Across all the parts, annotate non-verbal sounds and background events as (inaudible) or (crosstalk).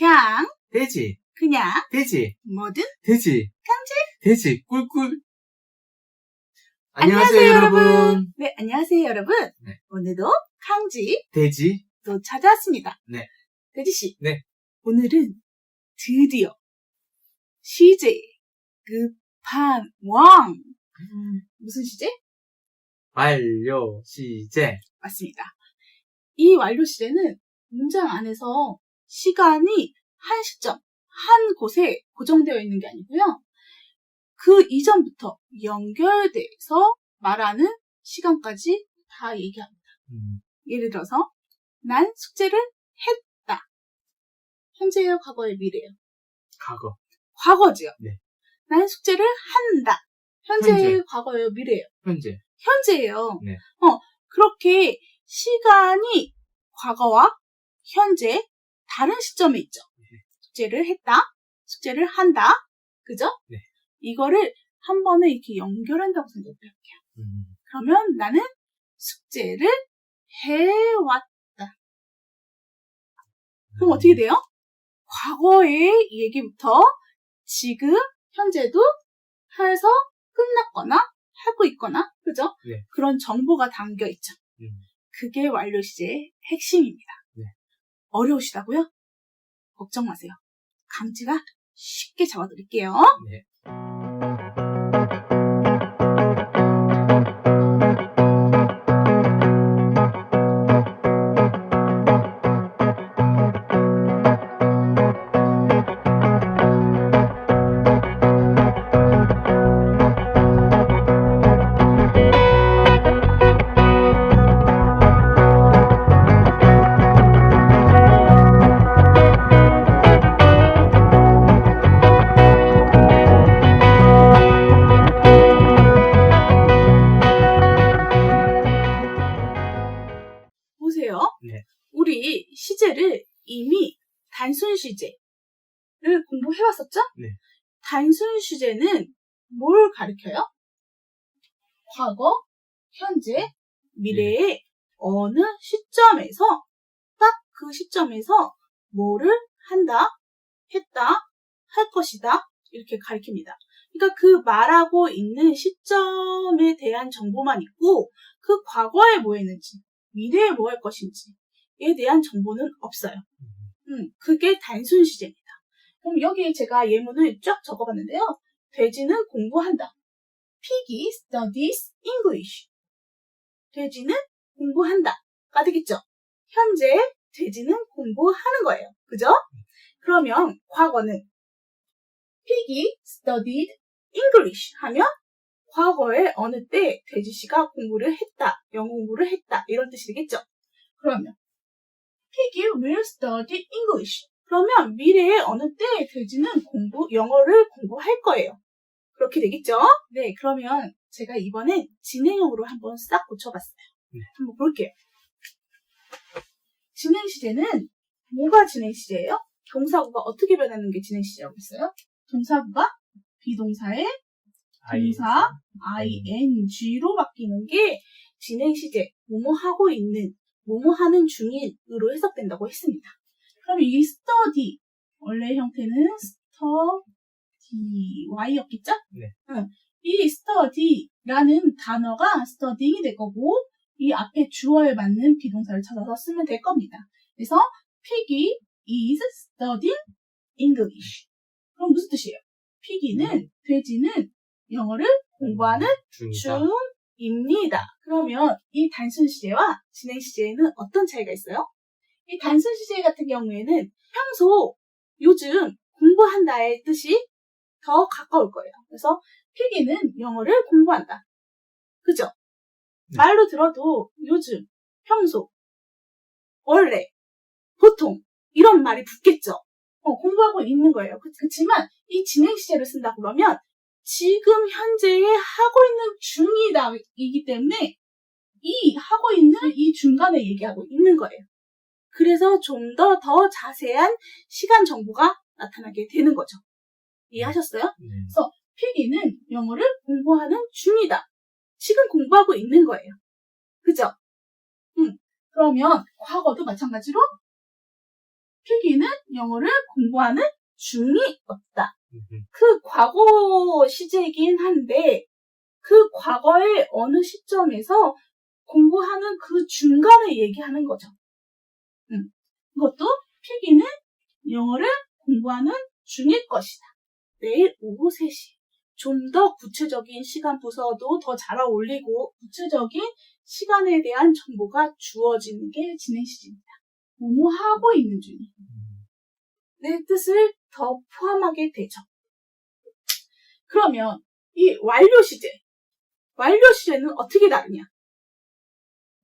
그냥, 돼지, 그냥, 돼지, 뭐든. 돼지, 강지? 돼지, 꿀꿀. 안녕하세요, 여러분. 네, 안녕하세요, 여러분. 네. 오늘도 강지 돼지, 또 찾아왔습니다. 네. 돼지 씨. 네. 오늘은 드디어 시제 급한 왕. 무슨 시제? 완료, 시제. 맞습니다. 이 완료 시제는 문장 안에서 시간이 한 시점, 한 곳에 고정되어 있는 게 아니고요. 그 이전부터 연결돼서 말하는 시간까지 다 얘기합니다. 음, 예를 들어서 난 숙제를 했다. 현재예요, 과거예요, 미래예요? 과거, 과거지요. 네. 난 숙제를 한다. 현재예요, 현재. 과거예요, 미래예요? 현재. 현재예요. 네. 어, 그렇게 시간이 과거와 현재 다른 시점에 있죠. 숙제를 했다, 숙제를 한다, 그죠? 네. 이거를 한 번에 이렇게 연결한다고 생각해 볼게요. 음, 그러면 나는 숙제를 해왔다. 그럼 어떻게 돼요? 과거의 얘기부터 지금, 현재도 해서 끝났거나 하고 있거나, 그죠? 네. 그런 정보가 담겨 있죠. 음. 그게 완료 시제의 핵심입니다. 네. 어려우시다고요? 걱정 마세요. 강지가 쉽게 잡아드릴게요. 네. 단순 시제를 공부해왔었죠? 네. 단순 시제는 뭘 가리켜요? 과거, 현재, 미래의 어느 시점에서 딱 그 시점에서 뭐를 한다, 했다, 할 것이다 이렇게 가리킵니다. 그러니까 그 말하고 있는 시점에 대한 정보만 있고 그 과거에 뭐 했는지 미래에 뭐 할 것인지에 대한 정보는 없어요. 음, 그게 단순 시제입니다. 그럼 여기에 제가 예문을 쫙 적어봤는데요. 돼지는 공부한다. Piggy studies English. 돼지는 공부한다 가 되겠죠. 현재 돼지는 공부하는 거예요. 그죠? 그러면 과거는 Piggy studied English 하면 과거에 어느 때 돼지 씨가 공부를 했다, 영어 공부를 했다 이런 뜻이 되겠죠. 그러면 Piggy will study English. 그러면 미래에 어느 때 돼지는 공부 영어를 공부할 거예요. 그렇게 되겠죠? 네, 그러면 제가 이번엔 진행형으로 한번 싹 고쳐봤어요. 네. 한번 볼게요. 진행 시제는 뭐가 진행 시제예요? 동사구가 어떻게 변하는 게 진행 시제라고 했어요? 동사구가 비동사의 동사 ing로 바뀌는 게 진행 시제, 뭐뭐 하고 있는, 뭐뭐 하는 중인으로 해석된다고 했습니다. 그럼 이 study 원래 형태는 study였겠죠? 네. 응. 이 study라는 단어가 studying이 될 거고 이 앞에 주어에 맞는 비동사를 찾아서 쓰면 될 겁니다. 그래서 Piggy is studying English. 그럼 무슨 뜻이에요? Piggy는 돼지는 영어를 공부하는 중이다. 중입니다. 그러면 이 단순 시제와 진행 시제에는 어떤 차이가 있어요? 이 단순 시제 같은 경우에는 평소 요즘 공부한다의 뜻이 더 가까울 거예요. 그래서 필기는 영어를 공부한다. 그죠? 네. 말로 들어도 요즘, 평소, 원래, 보통 이런 말이 붙겠죠. 어, 공부하고 있는 거예요. 그, 그렇지만 이 진행 시제를 쓴다 그러면 지금 현재에 하고 있는 중이다 이기 때문에 이 하고 있는 이 중간에 얘기하고 있는 거예요. 그래서 좀 더더 자세한 시간 정보가 나타나게 되는 거죠. 이해하셨어요? 네. 필기는 영어를 공부하는 중이다. 지금 공부하고 있는 거예요. 그죠? 음, 그러면 과거도 마찬가지로 필기는 영어를 공부하는 중이 없다. 그 과거 시제이긴 한데 그 과거의 어느 시점에서 공부하는 그 중간을 얘기하는 거죠. 음. 이것도 필기는 영어를 공부하는 중일 것이다. 내일 오후 3시. 좀 더 구체적인 시간 부서도 더 잘 어울리고 구체적인 시간에 대한 정보가 주어지는 게 진행 시제입니다. 뭐뭐 하고 있는 중이. 음. 내 뜻을 더 포함하게 되죠. 그러면 이 완료 시제, 완료 시제는 어떻게 다르냐?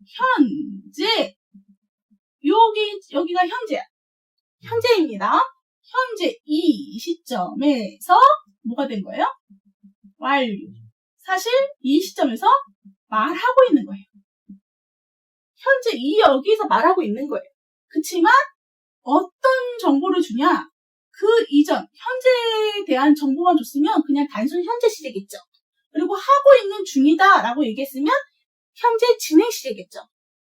현재 여기 여기가 현재야. 현재입니다. 현재 이 시점에서 뭐가 된 거예요? 완료. 사실 이 시점에서 말하고 있는 거예요. 현재 이 여기서 말하고 있는 거예요. 그치만 어떤 정보를 주냐? 그 이전, 현재에 대한 정보만 줬으면 그냥 단순 현재 시제겠죠. 그리고 하고 있는 중이다 라고 얘기했으면 현재 진행 시제겠죠.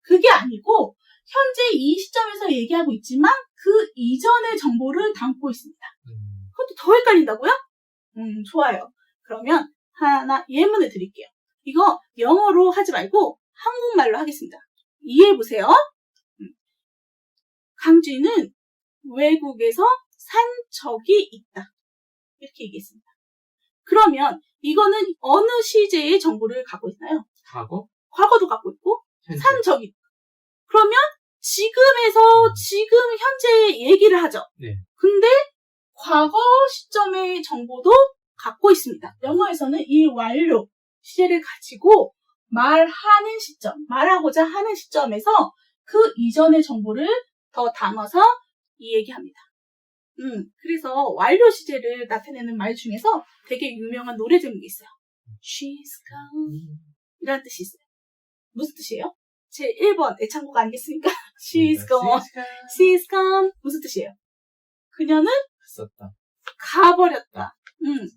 그게 아니고 현재 이 시점에서 얘기하고 있지만 그 이전의 정보를 담고 있습니다. 음. 그것도 더 헷갈린다고요? 음, 좋아요. 그러면 하나 예문을 드릴게요. 이거 영어로 하지 말고 한국말로 하겠습니다. 이해해보세요. 음. 강쥐는 외국에서 산 적이 있다. 이렇게 얘기했습니다. 그러면 이거는 어느 시제의 정보를 갖고 있나요? 과거? 과거도 갖고 있고 현재. 산 적이 있고. 그러면 지금에서 지금 현재 얘기를 하죠. 네. 근데 과거 시점의 정보도 갖고 있습니다. 영어에서는 이 완료 시제를 가지고 말하는 시점, 말하고자 하는 시점에서 그 이전의 정보를 더 담아서 이 얘기합니다. 음, 그래서 완료 시제를 나타내는 말 중에서 되게 유명한 노래 제목이 있어요. She's gone. 음. 이라는 뜻이 있어요. 무슨 뜻이에요? 제 1번 애창곡 아니겠습니까? (laughs) She's gone. She's gone. 무슨 뜻이에요? 그녀는 썼다. 가버렸다. 음,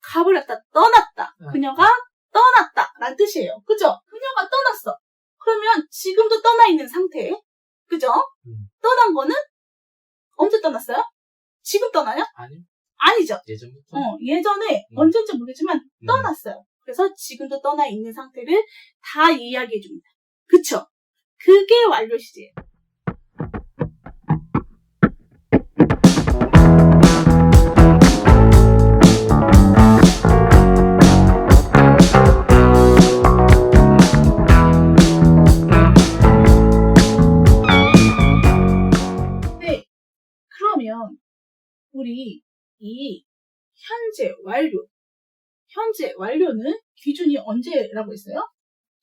가버렸다. 떠났다. 그녀가 떠났다. 라는 뜻이에요. 그죠? 그녀가 떠났어. 그러면 지금도 떠나 있는 상태. 그죠? 음. 떠난 거는 언제 떠났어요? 지금 떠나요? 아니, 아니죠. 예전부터. 어, 예전에 음. 언젠지 모르겠지만 음. 떠났어요. 그래서 지금도 떠나 있는 상태를 다 이야기해 줍니다. 그쵸? 그게 완료 시제예요. 현재 완료는 기준이 언제라고 했어요?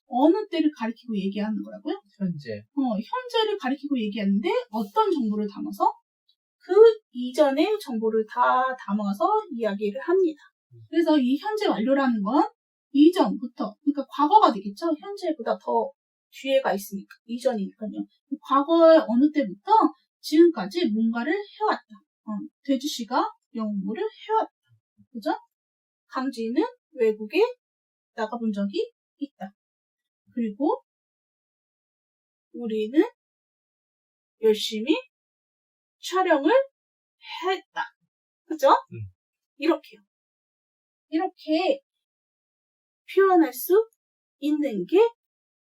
어느 때를 가리키고 얘기하는 거라고요? 현재. 어, 현재를 가리키고 얘기하는데 어떤 정보를 담아서 그 이전의 정보를 다 담아서 이야기를 합니다. 그래서 이 현재 완료라는 건 이전부터, 그러니까 과거가 되겠죠? 현재보다 더 뒤에가 있으니까, 이전이니까요. 과거의 어느 때부터 지금까지 뭔가를 해왔다. 어, 돼지 씨가 영어를 해왔다. 그죠? 강지는 외국에 나가본 적이 있다. 그리고 우리는 열심히 촬영을 했다. 그죠? 음. 이렇게요. 이렇게 표현할 수 있는 게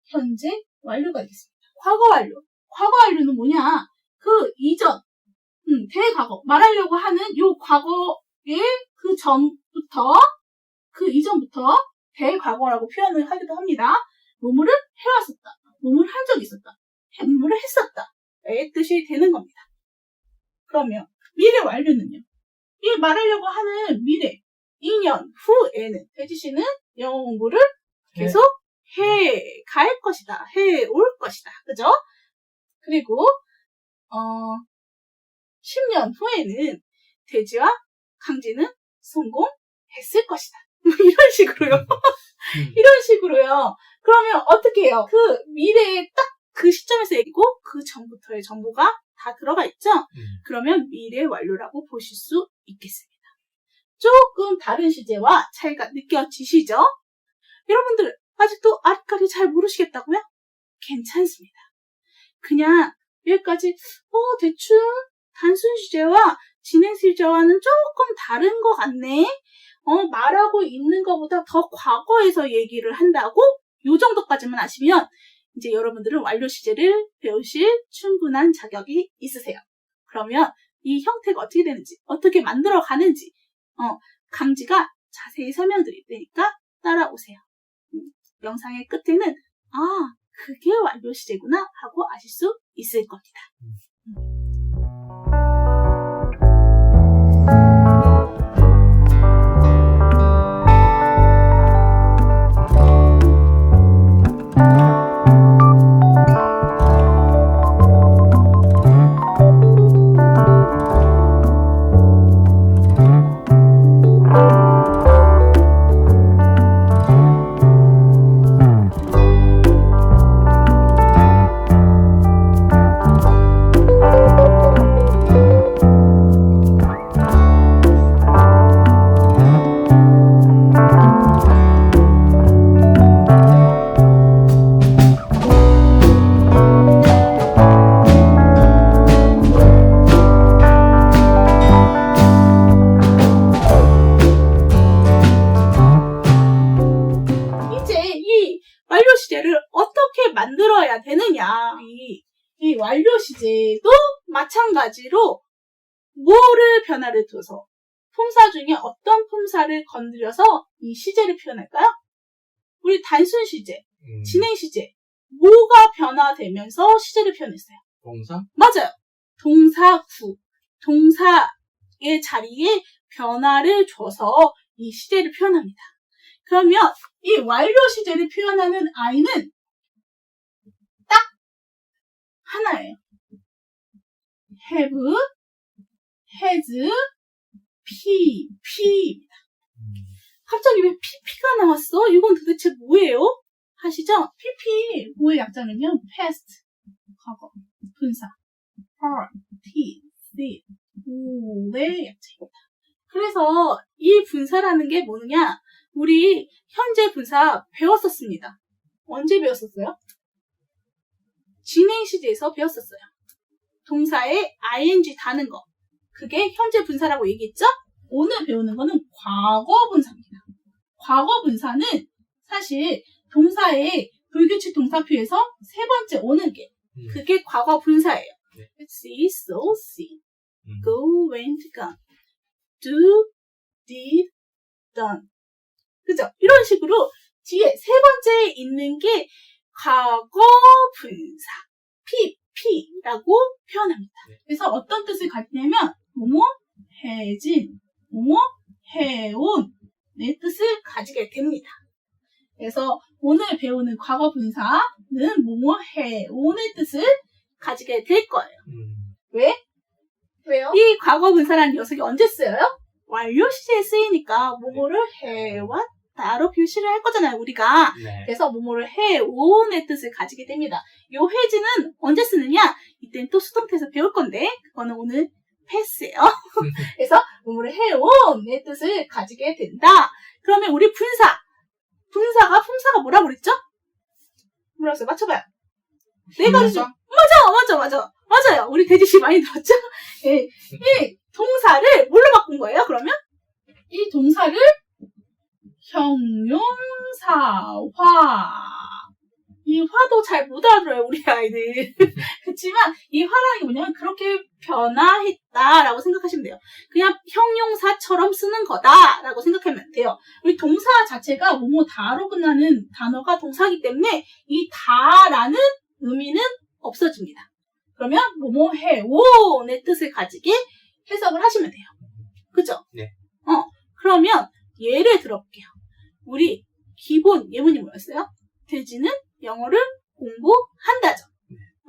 현재 완료가 되겠습니다. 과거 완료. 과거 완료는 뭐냐? 그 이전, 음, 대과거. 말하려고 하는 요 과거의 그 전부터, 그 이전부터 대과거라고 표현을 하기도 합니다. 뭐뭐를 해왔었다. 뭐뭐를 한 적이 있었다. 해- 뭐뭐를 했었다. 의 뜻이 되는 겁니다. 그러면 미래 완료는요? 이 말하려고 하는 미래 2년 후에는 혜지 씨는 영어 공부를 계속 해갈 것이다. 해 올 것이다. 그죠? 그리고 어 10년 후에는 돼지와 강지는 성공했을 것이다. 뭐 이런 식으로요. 음. (laughs) 이런 식으로요. 그러면 어떻게 해요? 그 미래에 딱 그 시점에서 얘기고 그 전부터의 정보가 다 들어가 있죠? 음. 그러면 미래 완료라고 보실 수 있겠습니다. 조금 다른 시제와 차이가 느껴지시죠? 여러분들 아직도 아직까지 잘 모르시겠다고요? 괜찮습니다. 그냥 여기까지 어 대충 단순 시제와 진행 시제와는 조금 다른 것 같네. 어, 말하고 있는 것보다 더 과거에서 얘기를 한다고? 요 정도까지만 아시면 이제 여러분들은 완료 시제를 배우실 충분한 자격이 있으세요. 그러면 이 형태가 어떻게 되는지, 어떻게 만들어 가는지, 어, 강지가 자세히 설명드릴 테니까 따라오세요. 음, 영상의 끝에는, 아, 그게 완료 시제구나 하고 아실 수 있을 겁니다. 이 완료 시제도 마찬가지로 뭐를 변화를 둬서 품사 중에 어떤 품사를 건드려서 이 시제를 표현할까요? 우리 단순 시제, 음, 진행 시제, 뭐가 변화되면서 시제를 표현했어요? 동사? 맞아요. 동사 구, 동사의 자리에 변화를 줘서 이 시제를 표현합니다. 그러면 이 완료 시제를 표현하는 아이는 딱 하나예요. have, has, p, p. 음, 갑자기 왜 pp가 나왔어? 이건 도대체 뭐예요? 하시죠? pp, 뭐의 약자면요? past, 과거, 분사, her, t, did, who의 약자입니다. 그래서 이 분사라는 게 뭐느냐? 우리 현재 분사 배웠었습니다. 언제 배웠었어요? 진행 시제에서 배웠었어요. 동사에 ing 다는 거. 그게 현재 분사라고 얘기했죠? 오늘 배우는 거는 과거 분사입니다. 과거 분사는 사실 동사의 불규칙 동사표에서 세 번째 오는 게 음, 그게 과거 분사예요. 네. see, so, see, 음, go, went, gone, do, did, done. 그죠? 이런 식으로 뒤에 세 번째에 있는 게 과거 분사, pp라고 표현합니다. 네. 그래서 어떤 뜻을 갖냐면 뭐뭐 해진, 뭐뭐 해온 네 뜻을 가지게 됩니다. 그래서 오늘 배우는 과거 분사는 뭐뭐 해온의 뜻을 가지게 될 거예요. 음, 왜? 왜요? 이 과거 분사라는 녀석이 언제 쓰여요? 완료 시제에 쓰이니까 뭐뭐를 해왔 다로 표시를 할 거잖아요, 우리가. 네. 그래서 뭐뭐를 해온의 뜻을 가지게 됩니다. 요 해지는 언제 쓰느냐? 이때는 또 수동태에서 배울 건데, 그거는 오늘 패스예요. (laughs) 그래서 뭐뭐를 해온의 뜻을 가지게 된다. 그러면 우리 분사. 분사가, 품사가 뭐라고 그랬죠? 뭐라고 했어요? 맞춰봐요. 네 가지 중. 맞아, 맞아, 맞아. 맞아요. 우리 대지씨 많이 들었죠? 예. 이 동사를 뭘로 바꾼 거예요, 그러면? 이 동사를 형용사화. 이 화도 잘 못 알아들어요, 우리 아이들. (laughs) 그렇지만 이 화라는 게 뭐냐면 그렇게 변화했다라고 생각하시면 돼요. 그냥 형용사처럼 쓰는 거다라고 생각하면 돼요. 우리 동사 자체가 뭐뭐 다로 끝나는 단어가 동사이기 때문에 이 다라는 의미는 없어집니다. 그러면 뭐뭐 해오의 뜻을 가지게 해석을 하시면 돼요. 그죠? 네. 어, 그러면 예를 들어볼게요. 우리 기본 예문이 뭐였어요? 돼지는 영어를 공부한다죠.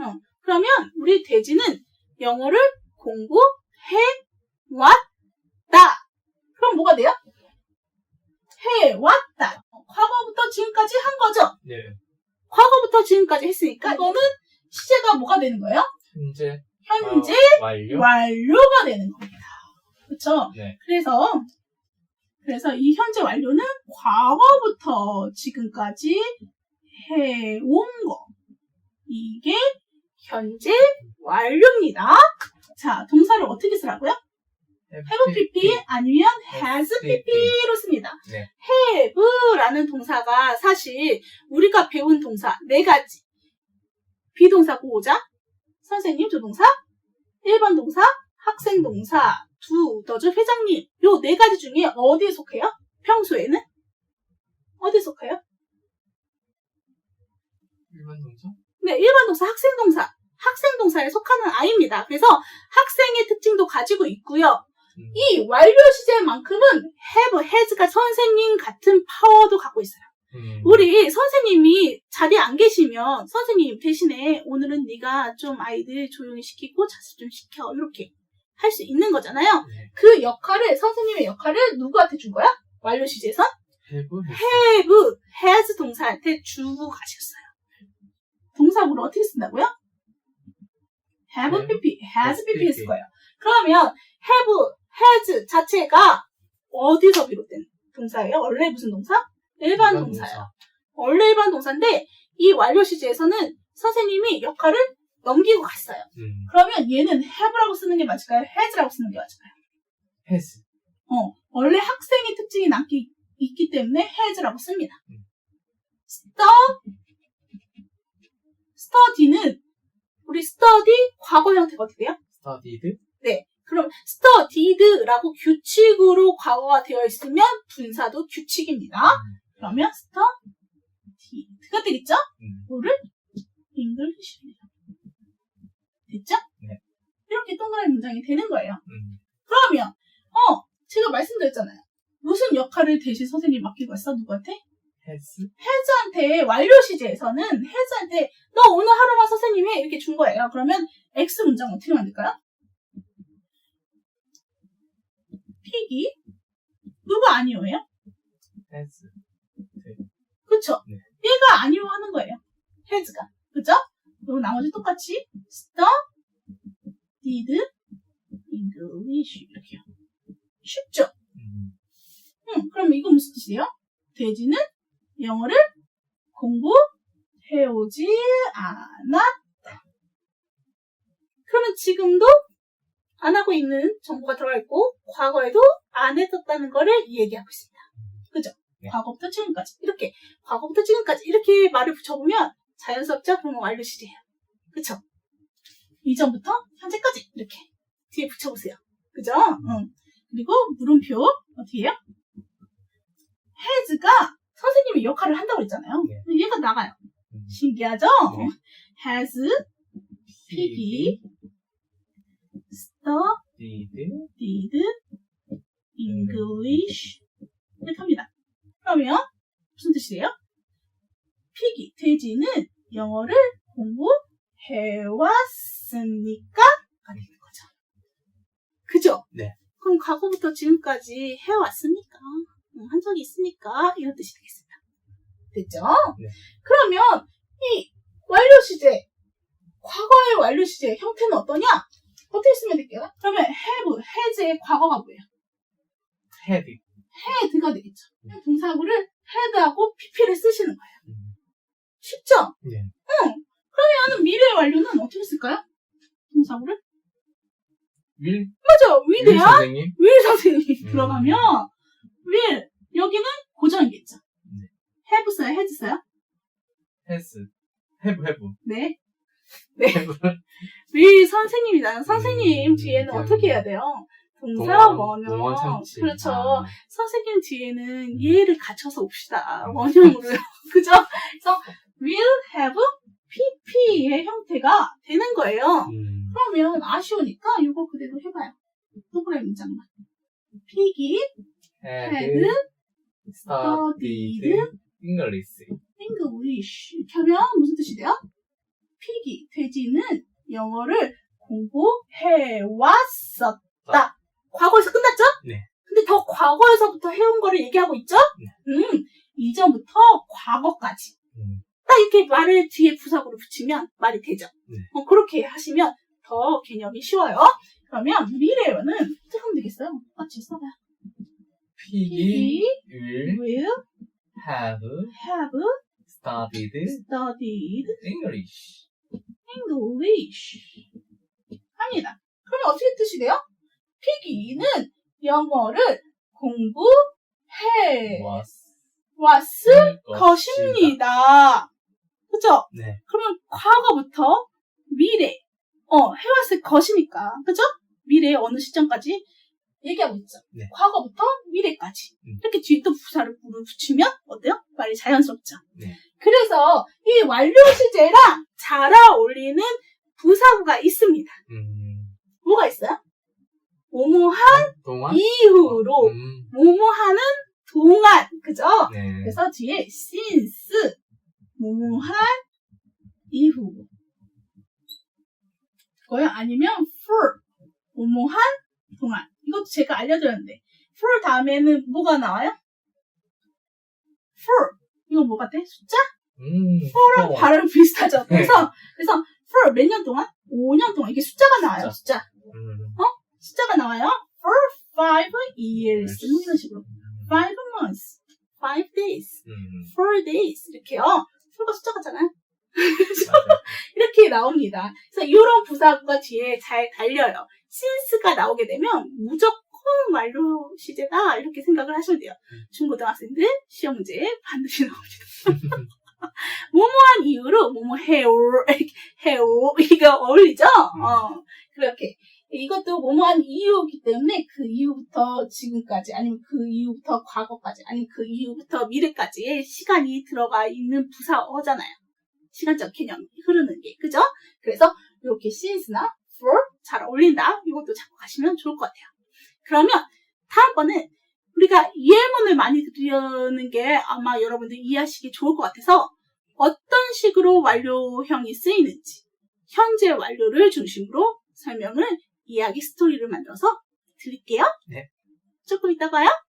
어, 그러면 우리 돼지는 영어를 공부해 왔다. 그럼 뭐가 돼요? 해 왔다. 어, 과거부터 지금까지 한 거죠. 네. 과거부터 지금까지 했으니까 이거는 시제가 뭐가 되는 거예요? 현재. 현재 어, 완료. 완료가 되는 겁니다. 그렇죠? 네. 그래서 그래서 이 현재 완료는 과거부터 지금까지 해온 거. 이게 현재 완료입니다. 자, 동사를 어떻게 쓰라고요? have pp 아니면 has pp로 씁니다. 네. have라는 동사가 사실 우리가 배운 동사 네 가지. 비동사 보호자, 선생님 조동사, 일반 동사, 학생 동사, 두, 더즈 회장님. 요 네 가지 중에 어디에 속해요? 평소에는? 어디에 속해요? 일반 동사? 네, 일반 동사, 학생 동사. 학생 동사에 속하는 아이입니다. 그래서 학생의 특징도 가지고 있고요. 음. 이 완료 시제만큼은 have, has가 선생님 같은 파워도 갖고 있어요. 음. 우리 선생님이 자리에 안 계시면 선생님 대신에 오늘은 네가 좀 아이들 조용히 시키고 자습 좀 시켜 이렇게 할 수 있는 거잖아요. 네. 그 역할을 선생님의 역할을 누구한테 준 거야? 완료 시제에선 have, has. have, has 동사한테 주고 가셨어요. 동사구를 어떻게 쓴다고요? have pp, has pp 했을. 거예요. 그러면 have, has 자체가 어디서 비롯된 동사예요? 원래 무슨 동사? 일반 동사예요. 원래 일반 동사인데 이 완료 시제에서는 선생님이 역할을 넘기고 갔어요. 음. 그러면 얘는 have라고 쓰는 게 맞을까요? has라고 쓰는 게 맞을까요? has. 어, 원래 학생의 특징이 남기 있기 때문에 has라고 씁니다. 음. study, study는 우리 study 과거 형태가 어떻게 돼요? studied. 그럼 studied라고 규칙으로 과거가 되어 있으면 분사도 규칙입니다. 그러면 study가 되겠죠? 음. 뭐를 English래요. 됐죠? 네. 이렇게 동그라미 문장이 되는 거예요. 음. 그러면 어 제가 말씀드렸잖아요. 무슨 역할을 대신 선생님 맡기고 있어 누구한테? has. 해즈한테 완료 시제에서는 해즈한테 너 오늘 하루만 선생님이 이렇게 준 거예요. 그러면 X 문장 어떻게 만들까요? 픽이 누가 아니오예요? has. 그쵸? 네. 얘가 아니오 하는 거예요. 해즈가. 그죠? 그리고 나머지 똑같이 studied English 이렇게요. 쉽죠? 음. 응, 그럼 이거 무슨 뜻이에요? 돼지는 영어를 공부해오지 않았다. 그러면 지금도 안 하고 있는 정보가 들어가 있고, 과거에도 안 했었다는 거를 얘기하고 있습니다. 그죠? 네. 과거부터 지금까지. 이렇게, 과거부터 지금까지. 이렇게 말을 붙여보면 자연스럽죠? 그러면 완료 시제예요. 그쵸? 이전부터 현재까지. 이렇게. 뒤에 붙여보세요. 그죠? 응. 그리고 물음표 어떻게 해요? has가 선생님의 역할을 한다고 했잖아요. 네. 얘가 나가요. 음. 신기하죠? 네. has, pig, studied, studied. English 이렇게 합니다. 그러면 무슨 뜻이에요? Pig이, 돼지는 영어를 공부해왔으니까 가 되는 거죠. 그죠? 네. 그럼 과거부터 지금까지 해왔으니까 음, 한 적이 있으니까 이런 뜻이 되겠습니다. 됐죠? 네. 그러면 이 완료 시제 과거의 완료 시제 형태는 어떠냐? 어떻게 쓰면 될게요? 그러면 have, has의 과거가 뭐예요? had. had가 되겠죠. 동사구를 had하고 pp를 쓰시는 거예요. 음. 쉽죠? 네. 그러면 미래의 완료는 어떻게 쓸까요? 동사구를? will. 맞아. 위대야 선생님. will 선생님이 음. 들어가면 will 여기는 고정이겠죠. 네. have 써요? has 써요? has. have, have. 네. (laughs) have. will 선생님이잖아요. 선생님 음, 뒤에는 음. 어떻게 해야 돼요? 동사 동원, 원형. 동원. 그렇죠. 아. 선생님 뒤에는 음. 얘를 갖춰서 옵시다. 음. 원형으로요. (laughs) 그죠? 그래서 will have pp의 형태가 되는 거예요. 음. 그러면 아쉬우니까 이거 그대로 해봐요. 동그라미 문장만. pig이 had. studied. English. English 하면 무슨 뜻이 돼요? pig이 돼지는 영어를 공부해왔었다. 과거에서 끝났죠? 네. 근데 더 과거에서부터 해온 거를 얘기하고 있죠? 음, 이전부터 과거까지. 음. 딱 이렇게 말을 뒤에 부사구로 붙이면 말이 되죠. 네. 어, 그렇게 하시면 더 개념이 쉬워요. 그러면 미래어는 어떻게 하면 되겠어요? 같이 써봐요. piggy Piggy will will have have studied studied English. English 합니다. 그러면 어떻게 뜻이 돼요? 피기는 영어를 공부해 was 왔을 것이다. 것입니다. 그죠? 네. 그러면 과거부터 미래, 어, 해왔을 것이니까. 그죠? 미래의 어느 시점까지 얘기하고 있죠. 네. 과거부터 미래까지. 음. 이렇게 뒤에 또 부사를 붙이면 어때요? 말이 자연스럽죠. 네. 그래서 이 완료 시제랑 잘 어울리는 부사구가 있습니다. 음, 뭐가 있어요? 뭐뭐한 동안 이후로, 음, 뭐뭐하는 동안. 그죠? 네. 그래서 뒤에 since 뭐뭐한 이후 그거요 아니면 for 뭐뭐한 동안 이것도 제가 알려드렸는데 for 다음에는 뭐가 나와요? for 이거 뭐 같아? 숫자? 음, for랑 어, 발음 비슷하죠? 네. 그래서 그래서 for 몇 년 동안? 5년 동안 이게 숫자가 나와요 숫자 음, 숫자가 나와요 for five years Years. 이런 식으로 five months five days 음, four days 이렇게요. 숫자가잖아요. 맞아요. 이렇게 나옵니다. 그래서 이런 부사구가 뒤에 잘 달려요. since가 나오게 되면 무조건 완료 시제다 이렇게 생각을 하시면 돼요. 음. 중고등학생들 시험 문제에 반드시 나옵니다. (laughs) 뭐뭐한 이유로 해요 (laughs) 이렇게 해요 이거 어울리죠? 음. 어 그렇게 이것도 뭐뭐한 이유이기 때문에 그 이후부터 지금까지 아니면 그 이후부터 과거까지 아니면 그 이후부터 미래까지의 시간이 들어가 있는 부사어잖아요. 시간적 개념이 흐르는 게 그죠? 그래서 이렇게 since나 for 잘 어울린다. 이것도 가시면 좋을 것 같아요. 그러면 다음 번은 우리가 예문을 많이 들으는 게 아마 여러분들 이해하시기 좋을 것 같아서 어떤 식으로 완료형이 쓰이는지 현재 완료를 중심으로 설명을 이야기 스토리를 만들어서 드릴게요. 네. 조금 이따 봐요. 네.